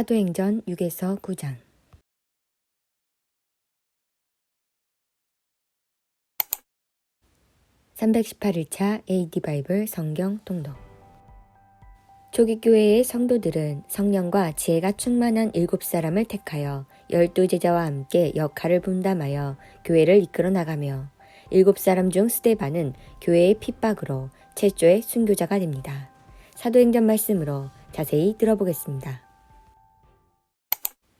사도행전 6에서 9장 (318일차) AD 바이블 성경 통독 초기 교회의 성도들은 성령과 지혜가 충만한 일곱 사람을 택하여 열두 제자와 함께 역할을 분담하여 교회를 이끌어 나가며 일곱 사람 중 스데반은 교회의 핍박으로 최초의 순교자가 됩니다. 사도행전 말씀으로 자세히 들어보겠습니다.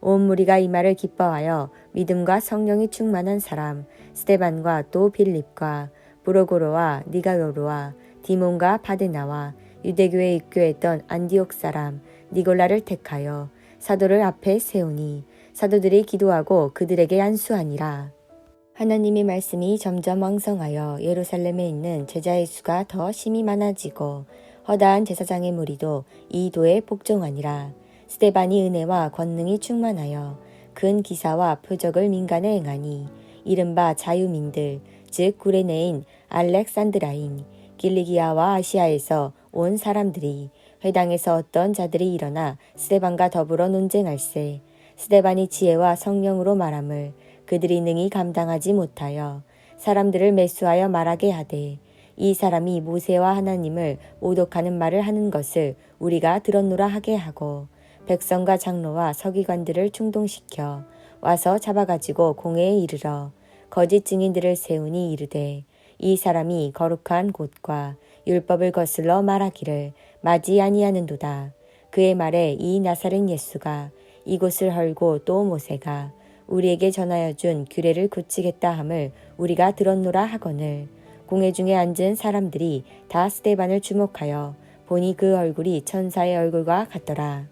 온 무리가 이 말을 기뻐하여 믿음과 성령이 충만한 사람 스테반과 또 빌립과 브로고로와 니가로로와 디몬과 바데나와 유대교에 입교했던 안디옥 사람 니골라를 택하여 사도를 앞에 세우니 사도들이 기도하고 그들에게 안수하니라. 하나님의 말씀이 점점 왕성하여 예루살렘에 있는 제자의 수가 더 심히 많아지고 허다한 제사장의 무리도 이 도에 복종하니라. 스테반이 은혜와 권능이 충만하여 근 기사와 표적을 민간에 행하니 이른바 자유민들 즉 구레네인 알렉산드라인 길리기아와 아시아에서 온 사람들이 회당에서 어떤 자들이 일어나 스테반과 더불어 논쟁할세 스테반이 지혜와 성령으로 말함을 그들이 능히 감당하지 못하여 사람들을 매수하여 말하게 하되 이 사람이 모세와 하나님을 모독하는 말을 하는 것을 우리가 들었노라 하게 하고 백성과 장로와 서기관들을 충동시켜 와서 잡아가지고 공회에 이르러 거짓 증인들을 세우니 이르되 이 사람이 거룩한 곳과 율법을 거슬러 말하기를 맞이 아니하는도다. 그의 말에 이 나사렛 예수가 이곳을 헐고 또 모세가 우리에게 전하여 준 규례를 굳히겠다 함을 우리가 들었노라 하거늘 공회 중에 앉은 사람들이 다 스테반을 주목하여 보니 그 얼굴이 천사의 얼굴과 같더라.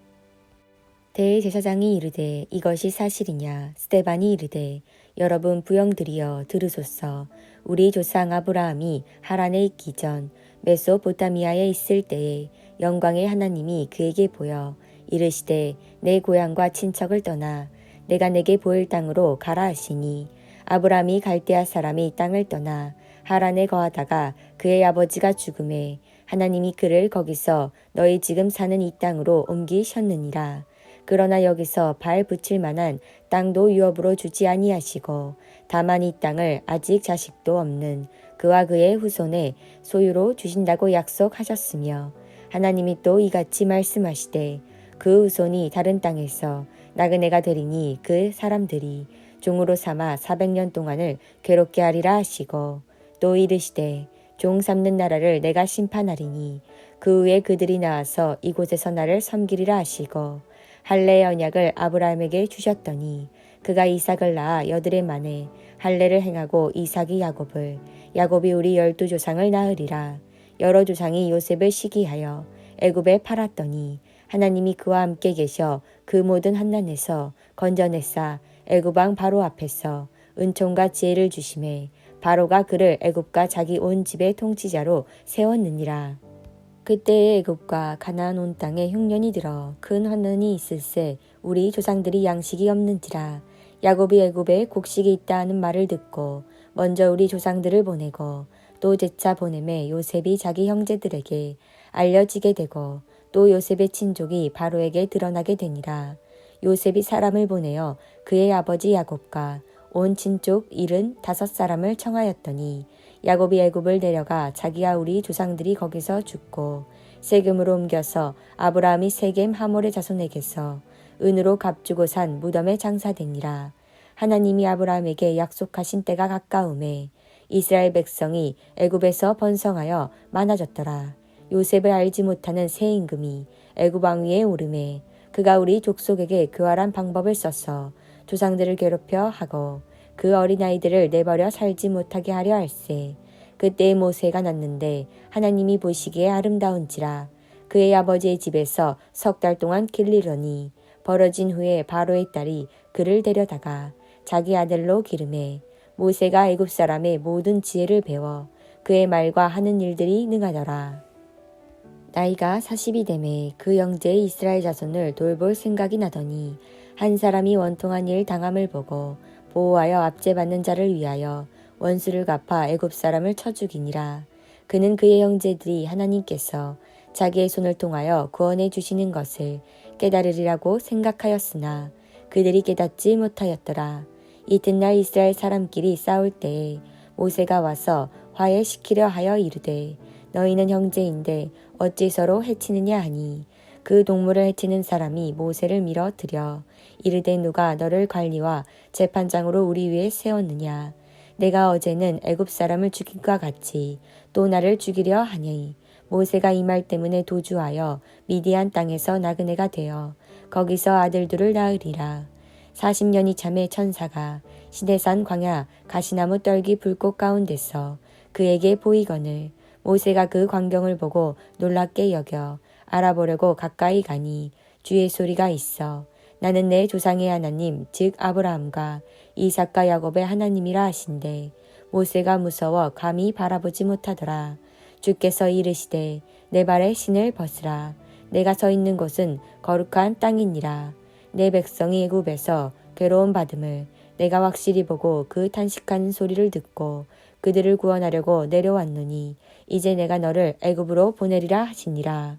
대제사장이 이르되 이것이 사실이냐 스테반이 이르되 여러분 부영들이여 들으소서 우리 조상 아브라함이 하란에 있기 전 메소포타미아에 있을 때에 영광의 하나님이 그에게 보여 이르시되 내 고향과 친척을 떠나 내가 내게 보일 땅으로 가라 하시니 아브라함이 갈대아 사람이 땅을 떠나 하란에 거하다가 그의 아버지가 죽음에 하나님이 그를 거기서 너희 지금 사는 이 땅으로 옮기셨느니라. 그러나 여기서 발 붙일 만한 땅도 유업으로 주지 아니하시고 다만 이 땅을 아직 자식도 없는 그와 그의 후손에 소유로 주신다고 약속하셨으며 하나님이 또 이같이 말씀하시되 그 후손이 다른 땅에서 나그네가 되리니 그 사람들이 종으로 삼아 400년 동안을 괴롭게 하리라 하시고 또 이르시되 종 삼는 나라를 내가 심판하리니 그 후에 그들이 나와서 이곳에서 나를 섬기리라 하시고 할례의 언약을 아브라함에게 주셨더니 그가 이삭을 낳아 여드레 만에 할례를 행하고 이삭이 야곱을 야곱이 우리 열두 조상을 낳으리라 여러 조상이 요셉을 시기하여 애굽에 팔았더니 하나님이 그와 함께 계셔 그 모든 한난에서 건져냈사 애굽왕 바로 앞에서 은총과 지혜를 주심에 바로가 그를 애굽과 자기 온 집의 통치자로 세웠느니라. 그때의 애굽과 가나안 온 땅에 흉년이 들어 큰 환난이 있을세 우리 조상들이 양식이 없는지라 야곱이 애굽에 곡식이 있다 하는 말을 듣고 먼저 우리 조상들을 보내고 또 제차 보냄에 요셉이 자기 형제들에게 알려지게 되고 또 요셉의 친족이 바로에게 드러나게 되니라. 요셉이 사람을 보내어 그의 아버지 야곱과 온 친족 일은 다섯 사람을 청하였더니 야곱이 애굽을 내려가 자기와 우리 조상들이 거기서 죽고 세금으로 옮겨서 아브라함이 세겜 하몰의 자손에게서 은으로 값주고 산 무덤에 장사되니라. 하나님이 아브라함에게 약속하신 때가 가까움에 이스라엘 백성이 애굽에서 번성하여 많아졌더라. 요셉을 알지 못하는 새 임금이 애굽 왕 위에 오름에 그가 우리 족속에게 교활한 방법을 써서 조상들을 괴롭혀 하고 그 어린아이들을 내버려 살지 못하게 하려 할세. 그때 모세가 났는데 하나님이 보시기에 아름다운지라 그의 아버지의 집에서 석 달 동안 길리러니 벌어진 후에 바로의 딸이 그를 데려다가 자기 아들로 기름해 모세가 애굽 사람의 모든 지혜를 배워 그의 말과 하는 일들이 능하더라. 나이가 40이 되매 그 영제의 이스라엘 자손을 돌볼 생각이 나더니 한 사람이 원통한 일 당함을 보고 보호하여 압제받는 자를 위하여 원수를 갚아 애굽 사람을 쳐 죽이니라. 그는 그의 형제들이 하나님께서 자기의 손을 통하여 구원해 주시는 것을 깨달으리라고 생각하였으나 그들이 깨닫지 못하였더라. 이튿날 이스라엘 사람끼리 싸울 때에 모세가 와서 화해시키려 하여 이르되 너희는 형제인데 어찌 서로 해치느냐 하니 그 동물을 해치는 사람이 모세를 밀어 들여 이르되 누가 너를 관리와 재판장으로 우리 위에 세웠느냐? 내가 어제는 애굽 사람을 죽인과 같이 또 나를 죽이려 하니 모세가 이 말 때문에 도주하여 미디안 땅에서 나그네가 되어 거기서 아들들을 낳으리라. 40년이 참에 천사가 시내산 광야 가시나무 떨기 불꽃 가운데서 그에게 보이거늘 모세가 그 광경을 보고 놀랍게 여겨 알아보려고 가까이 가니 주의 소리가 있어 나는 내 조상의 하나님 즉 아브라함과 이삭과 야곱의 하나님이라 하신대. 모세가 무서워 감히 바라보지 못하더라. 주께서 이르시되 내 발에 신을 벗으라. 내가 서 있는 곳은 거룩한 땅이니라. 내 백성이 애굽에서 괴로움 받음을 내가 확실히 보고 그 탄식하는 소리를 듣고 그들을 구원하려고 내려왔노니 이제 내가 너를 애굽으로 보내리라 하시니라.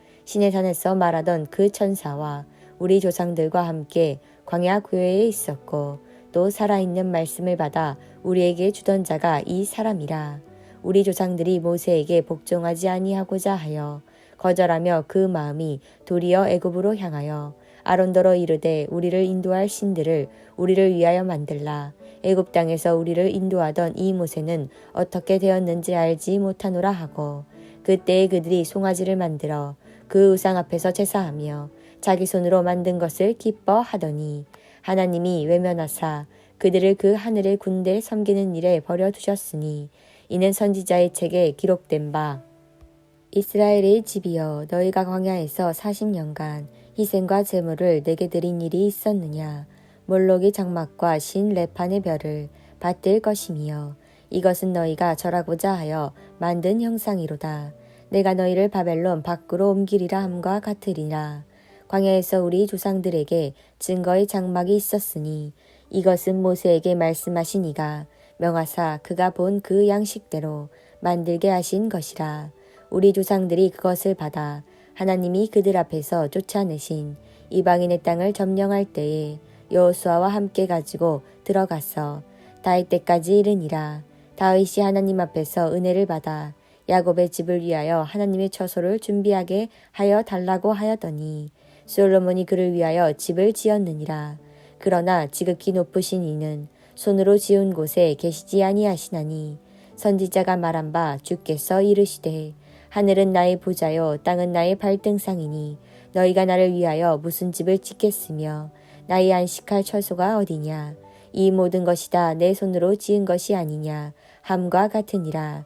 신의 산에서 말하던 그 천사와 우리 조상들과 함께 광야 구여에 있었고 또 살아있는 말씀을 받아 우리에게 주던 자가 이 사람이라. 우리 조상들이 모세에게 복종하지 아니하고자 하여 거절하며 그 마음이 도리어 애굽으로 향하여 아론더러 이르되 우리를 인도할 신들을 우리를 위하여 만들라. 애굽 땅에서 우리를 인도하던 이 모세는 어떻게 되었는지 알지 못하노라 하고 그때에 그들이 송아지를 만들어 그 우상 앞에서 제사하며 자기 손으로 만든 것을 기뻐하더니 하나님이 외면하사 그들을 그 하늘의 군대에 섬기는 일에 버려두셨으니 이는 선지자의 책에 기록된 바. 이스라엘의 집이여 너희가 광야에서 40년간 희생과 제물을 내게 드린 일이 있었느냐? 몰록의 장막과 신 레판의 별을 받들 것이며 이것은 너희가 절하고자 하여 만든 형상이로다 내가 너희를 바벨론 밖으로 옮기리라 함과 같으리라. 광야에서 우리 조상들에게 증거의 장막이 있었으니 이것은 모세에게 말씀하신 이가 명하사 그가 본 그 양식대로 만들게 하신 것이라. 우리 조상들이 그것을 받아 하나님이 그들 앞에서 쫓아내신 이방인의 땅을 점령할 때에 여호수아와 함께 가지고 들어갔어 다윗 때까지 이르니라. 다윗이 하나님 앞에서 은혜를 받아 야곱의 집을 위하여 하나님의 처소를 준비하게 하여 달라고 하였더니 솔로몬이 그를 위하여 집을 지었느니라. 그러나 지극히 높으신 이는 손으로 지은 곳에 계시지 아니하시나니 선지자가 말한 바 주께서 이르시되 하늘은 나의 보좌요 땅은 나의 발등상이니 너희가 나를 위하여 무슨 집을 짓겠으며 나의 안식할 처소가 어디냐? 이 모든 것이 다 내 손으로 지은 것이 아니냐? 함과 같으니라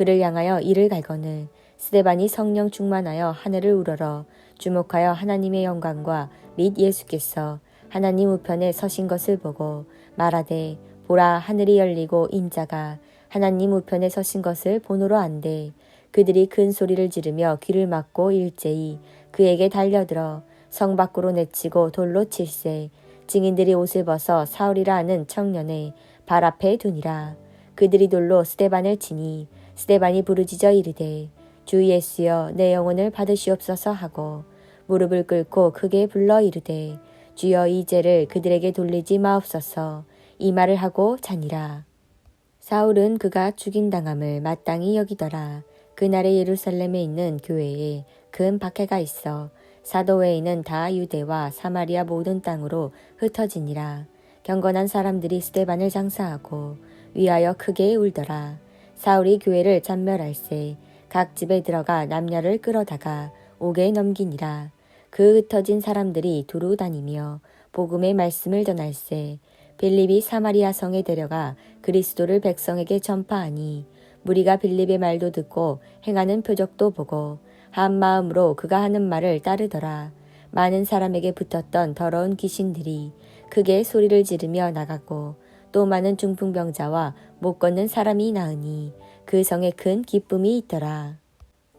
그를 향하여 이를 갈거늘 스데반이 성령 충만하여 하늘을 우러러 주목하여 하나님의 영광과 및 예수께서 하나님 우편에 서신 것을 보고 말하되 보라 하늘이 열리고 인자가 하나님 우편에 서신 것을 본으로 안되 그들이 큰 소리를 지르며 귀를 막고 일제히 그에게 달려들어 성 밖으로 내치고 돌로 칠세 증인들이 옷을 벗어 사울이라 하는 청년의 발 앞에 두니라. 그들이 돌로 스테반을 치니 스테반이 부르짖어 이르되 주 예수여 내 영혼을 받으시옵소서 하고 무릎을 꿇고 크게 불러 이르되 주여 이 죄를 그들에게 돌리지 마옵소서 이 말을 하고 자니라. 사울은 그가 죽임당함을 마땅히 여기더라. 그날에 예루살렘에 있는 교회에 큰 박해가 있어 사도 외에는 다 유대와 사마리아 모든 땅으로 흩어지니라. 경건한 사람들이 스테반을 장사하고 위하여 크게 울더라. 사울이 교회를 잔멸할세 각 집에 들어가 남녀를 끌어다가 옥에 넘기니라. 그 흩어진 사람들이 두루 다니며 복음의 말씀을 전할세 빌립이 사마리아 성에 데려가 그리스도를 백성에게 전파하니 무리가 빌립의 말도 듣고 행하는 표적도 보고 한 마음으로 그가 하는 말을 따르더라. 많은 사람에게 붙었던 더러운 귀신들이 크게 소리를 지르며 나가고 또 많은 중풍병자와 못 걷는 사람이 나으니 그 성에 큰 기쁨이 있더라.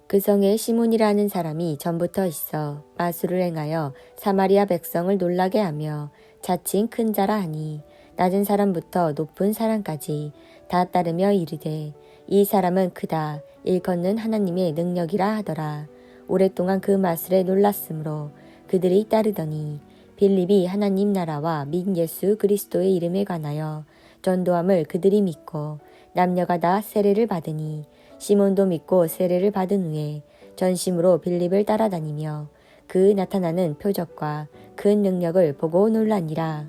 그 성에 시몬이라는 사람이 전부터 있어 마술을 행하여 사마리아 백성을 놀라게 하며 자칭 큰 자라 하니 낮은 사람부터 높은 사람까지 다 따르며 이르되 이 사람은 크다 일컫는 하나님의 능력이라 하더라. 오랫동안 그 마술에 놀랐으므로 그들이 따르더니 빌립이 하나님 나라와 민 예수 그리스도의 이름에 관하여 전도함을 그들이 믿고 남녀가 다 세례를 받으니 시몬도 믿고 세례를 받은 후에 전심으로 빌립을 따라다니며 그 나타나는 표적과 큰 능력을 보고 놀라니라.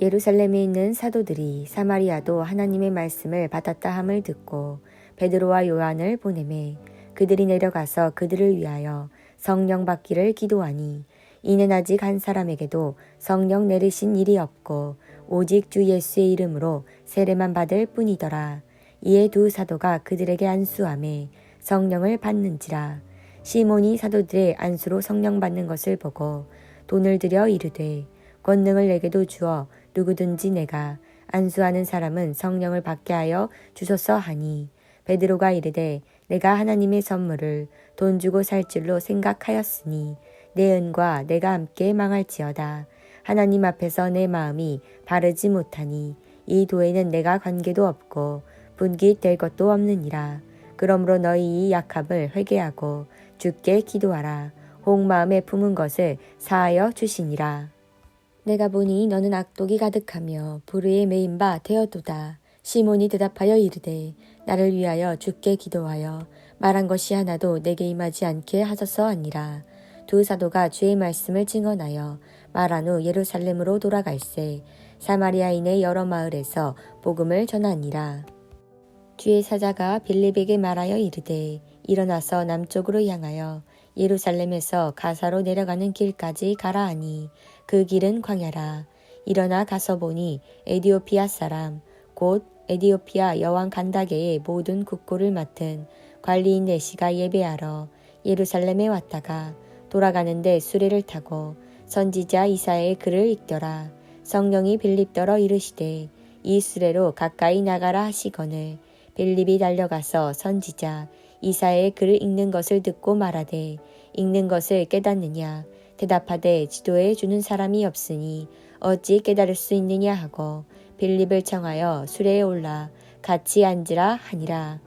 예루살렘에 있는 사도들이 사마리아도 하나님의 말씀을 받았다 함을 듣고 베드로와 요한을 보내매 그들이 내려가서 그들을 위하여 성령 받기를 기도하니 이는 아직 한 사람에게도 성령 내리신 일이 없고 오직 주 예수의 이름으로 세례만 받을 뿐이더라. 이에 두 사도가 그들에게 안수함에 성령을 받는지라. 시몬이 사도들의 안수로 성령 받는 것을 보고 돈을 들여 이르되 권능을 내게도 주어 누구든지 내가 안수하는 사람은 성령을 받게 하여 주소서 하니 베드로가 이르되 내가 하나님의 선물을 돈 주고 살 줄로 생각하였으니 내 은과 내가 함께 망할지어다. 하나님 앞에서 내 마음이 바르지 못하니 이 도에는 내가 관계도 없고 분깃될 것도 없느니라. 그러므로 너희 이 약함을 회개하고 주께 기도하라. 홍 마음에 품은 것을 사하여 주시니라. 내가 보니 너는 악독이 가득하며 불의에 매인 바 되었도다. 시몬이 대답하여 이르되 나를 위하여 주께 기도하여 말한 것이 하나도 내게 임하지 않게 하소서 하니라. 두 사도가 주의 말씀을 증언하여 말한 후 예루살렘으로 돌아갈새 사마리아인의 여러 마을에서 복음을 전하니라. 주의 사자가 빌립에게 말하여 이르되 일어나서 남쪽으로 향하여 예루살렘에서 가사로 내려가는 길까지 가라 하니 그 길은 광야라. 일어나 가서 보니 에디오피아 사람 곧 에디오피아 여왕 간다게의 모든 국고를 맡은 관리인 내시가 예배하러 예루살렘에 왔다가 돌아가는데 수레를 타고 선지자 이사의 글을 읽더라. 성령이 빌립더러 이르시되 이 수레로 가까이 나가라 하시거늘 빌립이 달려가서 선지자 이사의 글을 읽는 것을 듣고 말하되 읽는 것을 깨닫느냐 대답하되 지도해 주는 사람이 없으니 어찌 깨달을 수 있느냐 하고 빌립을 청하여 수레에 올라 같이 앉으라 하니라.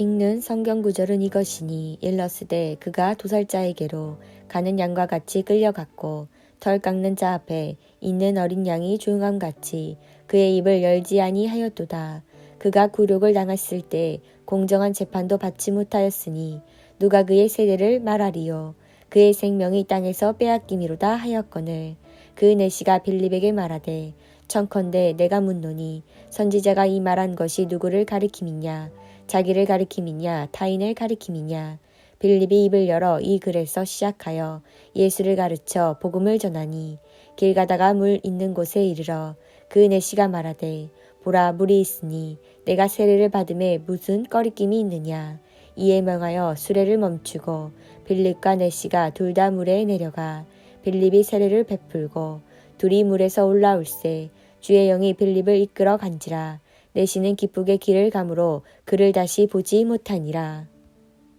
읽는 성경 구절은 이것이니 일러스되 그가 도살자에게로 가는 양과 같이 끌려갔고 털 깎는 자 앞에 있는 어린 양이 조용함 같이 그의 입을 열지 아니하였도다. 그가 굴욕을 당했을 때 공정한 재판도 받지 못하였으니 누가 그의 세대를 말하리요. 그의 생명이 땅에서 빼앗기미로다 하였거늘 그 내시가 빌립에게 말하되 청컨대 내가 묻노니 선지자가 이 말한 것이 누구를 가리킴이냐 자기를 가리킴이냐 타인을 가리킴이냐 빌립이 입을 열어 이 글에서 시작하여 예수를 가르쳐 복음을 전하니 길 가다가 물 있는 곳에 이르러 그 내시가 말하되 보라 물이 있으니 내가 세례를 받음에 무슨 꺼리낌이 있느냐 이에 명하여 수레를 멈추고 빌립과 내시가 둘 다 물에 내려가 빌립이 세례를 베풀고 둘이 물에서 올라올세 주의 영이 빌립을 이끌어 간지라 내시는 기쁘게 길을 가므로 그를 다시 보지 못하니라.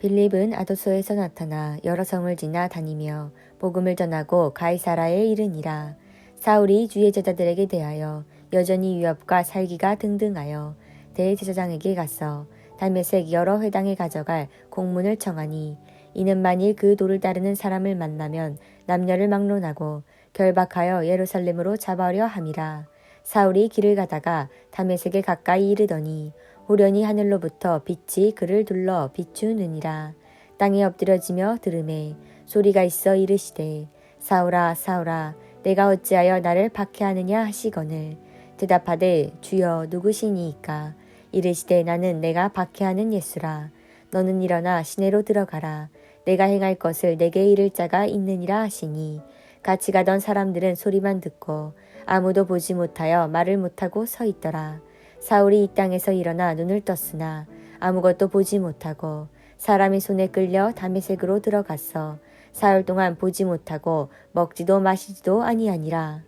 빌립은 아도소에서 나타나 여러 성을 지나 다니며 복음을 전하고 가이사라에 이르니라. 사울이 주의 제자들에게 대하여 여전히 위협과 살기가 등등하여 대제사장에게 가서 담에색 여러 회당에 가져갈 공문을 청하니 이는 만일 그 도를 따르는 사람을 만나면 남녀를 막론하고 결박하여 예루살렘으로 잡아려 함이라. 사울이 길을 가다가 담에색에 가까이 이르더니 호련히 하늘로부터 빛이 그를 둘러 비추느니라. 땅에 엎드려지며 들음에 소리가 있어 이르시되 사울아 사울아 내가 어찌하여 나를 박해하느냐 하시거늘. 대답하되 주여 누구시니이까? 이르시되 나는 내가 박해하는 예수라. 너는 일어나 시내로 들어가라. 내가 행할 것을 내게 이를 자가 있느니라 하시니. 같이 가던 사람들은 소리만 듣고 아무도 보지 못하여 말을 못하고 서 있더라 사울이 이 땅에서 일어나 눈을 떴으나 아무것도 보지 못하고 사람의 손에 끌려 담에색으로 들어갔어 사흘 동안 보지 못하고 먹지도 마시지도 아니하니라.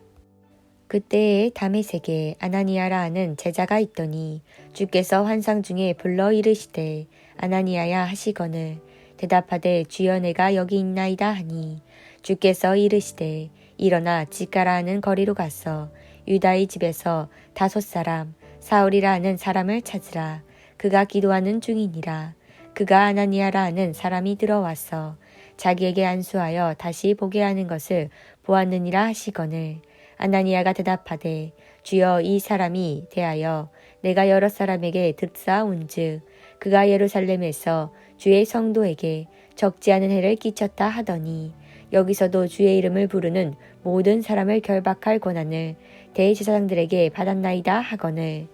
그때에 담에색에 아나니아라 하는 제자가 있더니 주께서 환상 중에 불러 이르시되 아나니아야 하시거늘 대답하되 주여 내가 여기 있나이다 하니 주께서 이르시되 일어나 지가라 하는 거리로 가서 유다의 집에서 다섯 사람 사울이라 하는 사람을 찾으라. 그가 기도하는 중이니라. 그가 아나니아라 하는 사람이 들어와서 자기에게 안수하여 다시 보게 하는 것을 보았느니라 하시거늘. 아나니아가 대답하되 주여 이 사람이 대하여 내가 여러 사람에게 듣사온즉 그가 예루살렘에서 주의 성도에게 적지 않은 해를 끼쳤다 하더니 여기서도 주의 이름을 부르는 모든 사람을 결박할 권한을 대제사장들에게 받았나이다 하거늘.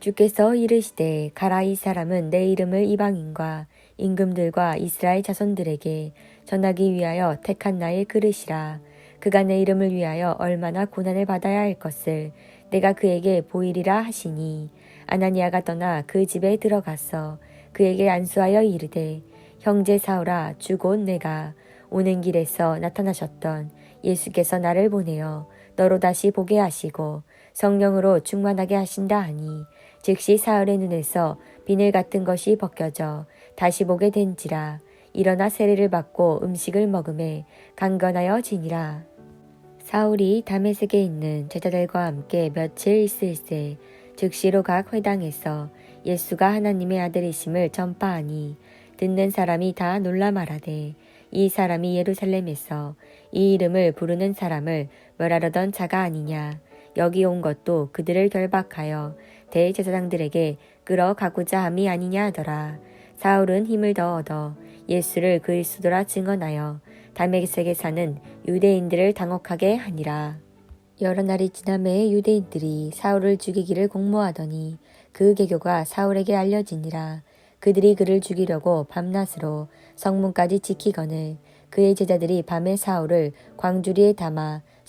주께서 이르시되 가라 이 사람은 내 이름을 이방인과 임금들과 이스라엘 자손들에게 전하기 위하여 택한 나의 그릇이라. 그가 내 이름을 위하여 얼마나 고난을 받아야 할 것을 내가 그에게 보이리라 하시니 아나니아가 떠나 그 집에 들어가서 그에게 안수하여 이르되 형제 사울아 주곧 내가 오는 길에서 나타나셨던 예수께서 나를 보내어 너로 다시 보게 하시고 성령으로 충만하게 하신다 하니 즉시 사울의 눈에서 비늘 같은 것이 벗겨져 다시 보게 된지라 일어나 세례를 받고 음식을 먹음에 강건하여 지니라. 사울이 다메섹에 있는 제자들과 함께 며칠 있을새 즉시로 각 회당에서 예수가 하나님의 아들이심을 전파하니 듣는 사람이 다 놀라 말하되 이 사람이 예루살렘에서 이 이름을 부르는 사람을 멸하려던 자가 아니냐 여기 온 것도 그들을 결박하여 대제사장들에게 끌어가고자 함이 아니냐 하더라 사울은 힘을 더 얻어 예수를 그리스도라 증언하여 담메색에 사는 유대인들을 당혹하게 하니라. 여러 날이 지남에 유대인들이 사울을 죽이기를 공모하더니 그 계교가 사울에게 알려지니라. 그들이 그를 죽이려고 밤낮으로 성문까지 지키거늘 그의 제자들이 밤에 사울을 광주리에 담아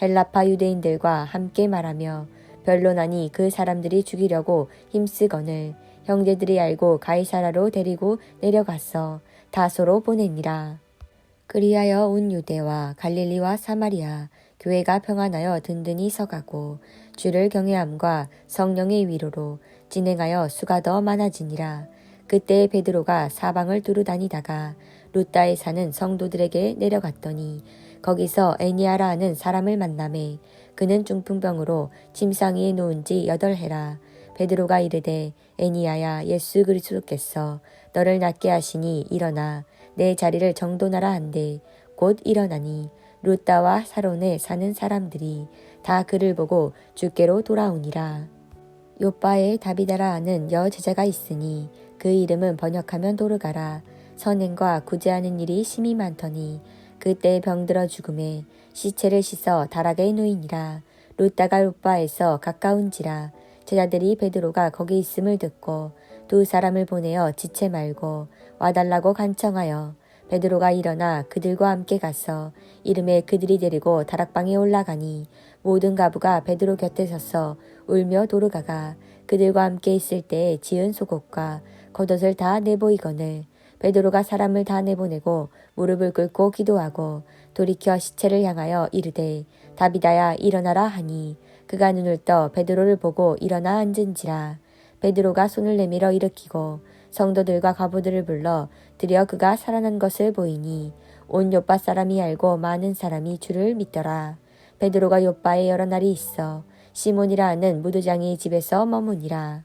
헬라파 유대인들과 함께 말하며 변론하니 그 사람들이 죽이려고 힘쓰거늘 형제들이 알고 가이사라로 데리고 내려갔어 다소로 보내니라. 그리하여 온 유대와 갈릴리와 사마리아 교회가 평안하여 든든히 서가고 주를 경외함과 성령의 위로로 진행하여 수가 더 많아지니라. 그때 베드로가 사방을 두루 다니다가 루따에 사는 성도들에게 내려갔더니 거기서 애니아라 하는 사람을 만남에 그는 중풍병으로 침상 위에 놓은 지 여덟 해라. 베드로가 이르되 애니아야 예수 그리스도께서 너를 낫게 하시니 일어나 내 자리를 정돈하라 한데 곧 일어나니 루따와 사론에 사는 사람들이 다 그를 보고 주께로 돌아오니라. 요빠에 다비다라 하는 여 제자가 있으니 그 이름은 번역하면 도르가라. 선행과 구제하는 일이 심히 많더니 그때 병들어 죽음에 시체를 씻어 다락에 누이니라. 루따가 요빠에서 가까운지라 제자들이 베드로가 거기 있음을 듣고 두 사람을 보내어 지체 말고 와달라고 간청하여 베드로가 일어나 그들과 함께 가서 이름에 그들이 데리고 다락방에 올라가니 모든 가부가 베드로 곁에 서서 울며 도르가가 그들과 함께 있을 때에 지은 속옷과 겉옷을 다 내보이거늘 베드로가 사람을 다 내보내고 무릎을 꿇고 기도하고 돌이켜 시체를 향하여 이르되 다비다야 일어나라 하니 그가 눈을 떠 베드로를 보고 일어나 앉은지라. 베드로가 손을 내밀어 일으키고 성도들과 가부들을 불러 드려 그가 살아난 것을 보이니 온 요빠 사람이 알고 많은 사람이 주를 믿더라. 베드로가 요빠에 여러 날이 있어 시몬이라 하는 무두장이 집에서 머무니라